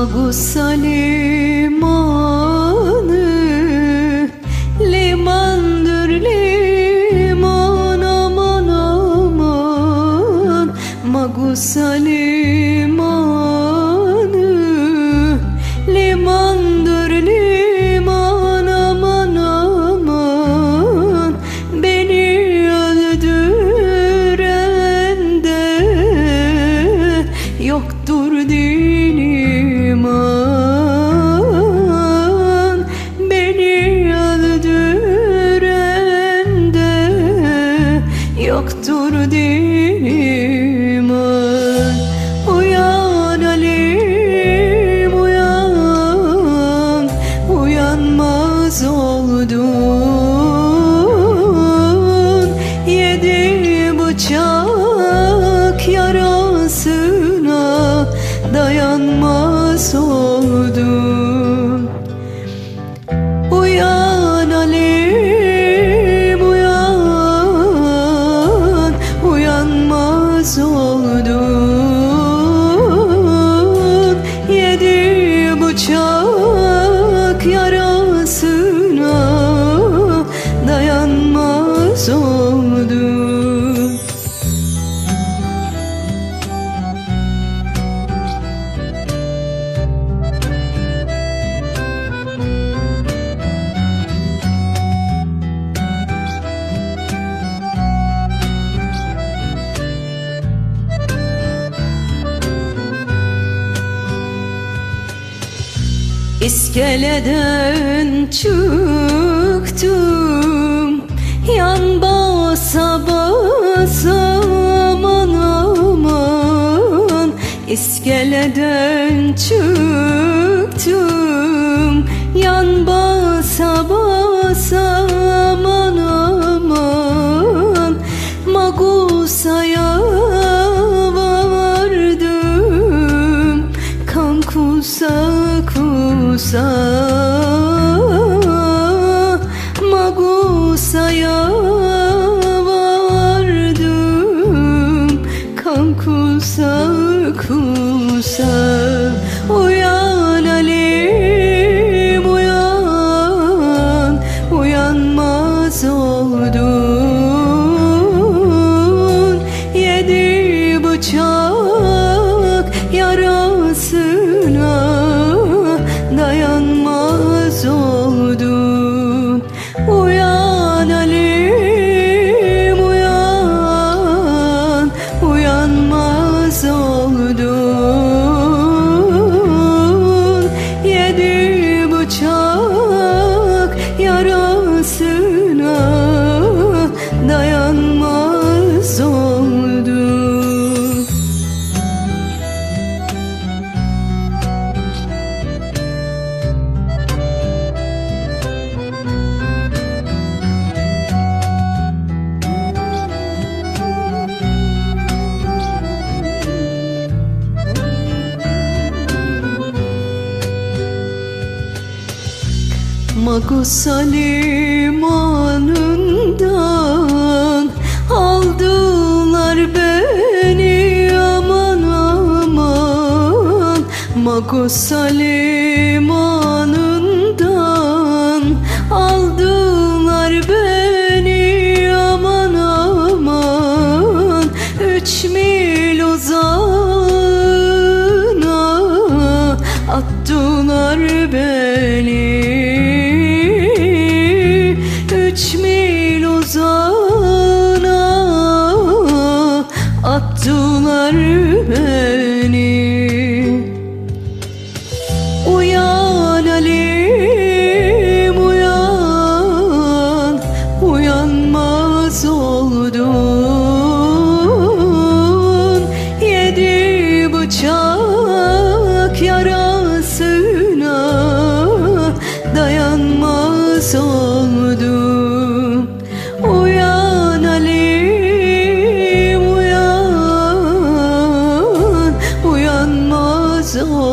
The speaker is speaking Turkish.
Magu Saliman'ı Limandır liman aman aman. Magu Saliman'ı. soldu İskeleden çıktım. Yan basa basa aman aman. İskeleden çıktım. Yan basa kusak kusak magusaya vardım kan kusak kusak uyan Magusa limanından aldılar beni. Aman aman. Magusa limanından aldılar beni. Aman aman. Üç mil uzağına attılar beni. You. still